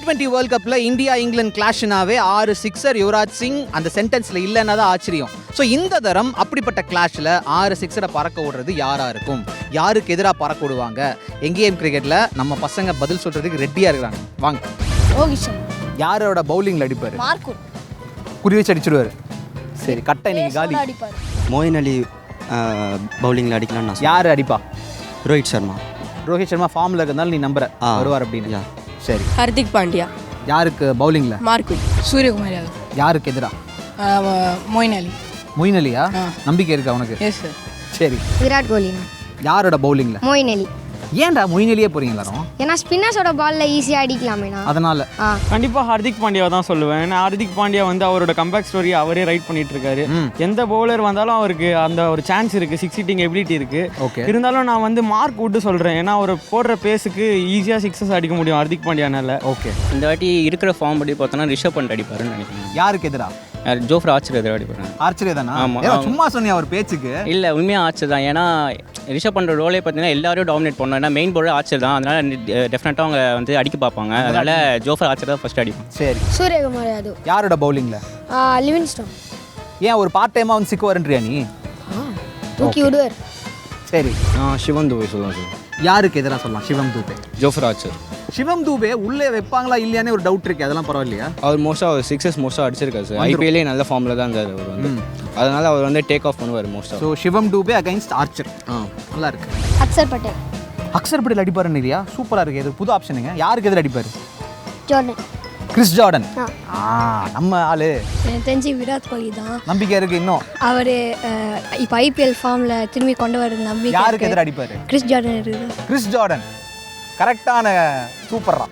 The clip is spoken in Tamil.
டுவெண்ட்டி வேர்ல்ட் கப்பில் இந்தியா இங்கிலாந்து கிளாஷ்னாவே ஆறு சிக்ஸர் யுவராஜ் சிங் அந்த சென்டென்ஸில் இல்லைன்னா தான் ஆச்சரியம். ஸோ இந்த தரம் அப்படிப்பட்ட கிளாஷில் ஆறு சிக்ஸரை பறக்க விடுறது யாரா இருக்கும்? யாருக்கு எதிராக பறக்க விடுவாங்க? எங்கேஎம் கிரிக்கெட்டில் நம்ம பசங்க பதில் சொல்கிறதுக்கு ரெடியாக இருக்கிறாங்க. வாங்க. யாரோட பவுலிங்கில் அடிப்பார்? குறி வச்சு அடிச்சிடுவார் சரி கட்டை இன்னைக்கு காலி. அடிப்பார். மோயின் அலி பவுலிங்கில் அடிக்கலாம்னு யார் அடிப்பா. ரோஹித் சர்மா. ரோஹித் சர்மா ஃபார்மில் இருந்தாலும் நீ நம்புற. ஆ. வருவார் அப்படின்னு. சரி. ஹர்திக் பாண்டியா. யாருக்கு பவுலிங்கில்? மார்க்குட் சூரியகுமார் யாதவ். யாருக்கு எதிராக மொயின் அலி. மொயின் அலியா? நம்பிக்கை இருக்கா உனக்கு? எஸ் சார் சரி. விராட் கோலிண்ணா யாரோட பவுலிங்கில்? மோயின் அலி. ஏன்டா மொயின் அலியே போறீங்க எல்லாரும்? ஏன்னா ஸ்பின்னர்ஸோட பால்ல ஈஸியாக அடிக்கலாமேண்ணா. அதனால. ஆ. கண்டிப்பாக ஹார்திக் பாண்டியா தான் சொல்லுவேன். ஏன்னா ஹார்திக் பாண்டியா வந்து அவரோட கம்பேக் ஸ்டோரி அவரே ரைட் பண்ணிட்டு இருக்காரு. எந்த பவுலர் வந்தாலும் அவருக்கு அந்த ஒரு சான்ஸ் இருக்கு. சிக்ஸ் ஹிட்டிங் எபிலிட்டி இருக்கு. ஓகே இருந்தாலும் நான் வந்து மார்க் விட்டு சொல்றேன். ஏன்னா அவர் போடுற பேஸுக்கு ஈஸியாக சிக்ஸஸ் அடிக்க முடியும் ஹார்திக் பாண்டியானால. ஓகே இந்த வாட்டி இருக்கிற ஃபார்ம் படி பார்த்தோன்னா ரிஷப் பண்ட் அடிப்பாருன்னு நினைக்கிறேன். யாருக்கு எதிரா? ஜோஃப்ரா ஆச்சர் எதிராக அடிப்பாரு ஆர்ச்சரே தானா ஆமா, ஏதோ ஆமா. சும்மா சொன்னியா அவர் பேச்சுக்கு? இல்லை உண்மையாக ஆச்சர் தான் ஏன்னா ரிஷப் பண்ணுற ரோலே பார்த்தீங்கன்னா எல்லாரையும் டாமினேட் பண்ணோம். ஏன்னா மெயின் பவுலர் ஆச்சர் தான் அதனால டெஃபினட்டாக அவங்க வந்து அடிக்க பார்ப்பாங்க. அதனால ஜோஃபர் ஆச்சர் தான் ஃபர்ஸ்ட் அடிப்பாங்க. சரி. சூரியகுமார் யாதவ். யாரோட பவுலிங்ல லிவின்ஸ்டோன் ஏன் ஒரு பார்ட் டைமா வந்து சிக்க வரன்றியா நீ தூக்கி விடுவார். சரி. சிவன் துபை சொல்லுவேன் சார். யாருக்கு எதிராக சொல்லலாம்? சிவம் தூபே. ஜோஃப்ராஜ் சிவம் தூபே உள்ளே வைப்பாங்களா இல்லையானே ஒரு டவுட் இருக்கு. அதெல்லாம் பரவாயில்லையா? அவர் மோஸ்ட்டாக அவர் சிக்ஸஸ் மோஸ்ட்டாக அடிச்சிருக்காரு சார் ஐபிஎல்லே நல்ல ஃபார்மில் தான் இருந்தார் அவர் வந்து. அதனால அவர் வந்து டேக் ஆஃப் பண்ணுவார் மோஸ்ட்டாக so Shivam Dube against Archer ஆ. நல்லா இருக்கு. அக்சர் பட்டேல். அக்சர் பட்டேல் அடிப்பாரு நிதியா சூப்பரா இருக்கு. இது புது ஆப்ஷனுங்க யாருக்கு எதிராக அடிப்பாரு? ஜோர்டன். கிறிஸ் ஜார்டன் நம்ம ஆளு. எனக்கு தெரிஞ்சு விராட் கோலி தான். நம்பிக்கை இருக்கு இன்னும். அவர் இப்போ ஐபிஎல் ஃபார்மில் திரும்பி கொண்டு வர நம்பிக்கை யாருக்கு இருக்கு. எதிராக அடிப்பாரு? கிறிஸ் ஜார்டன் இருக்குது. கிறிஸ் ஜார்டன் கரெக்டான சூப்பர்ரா.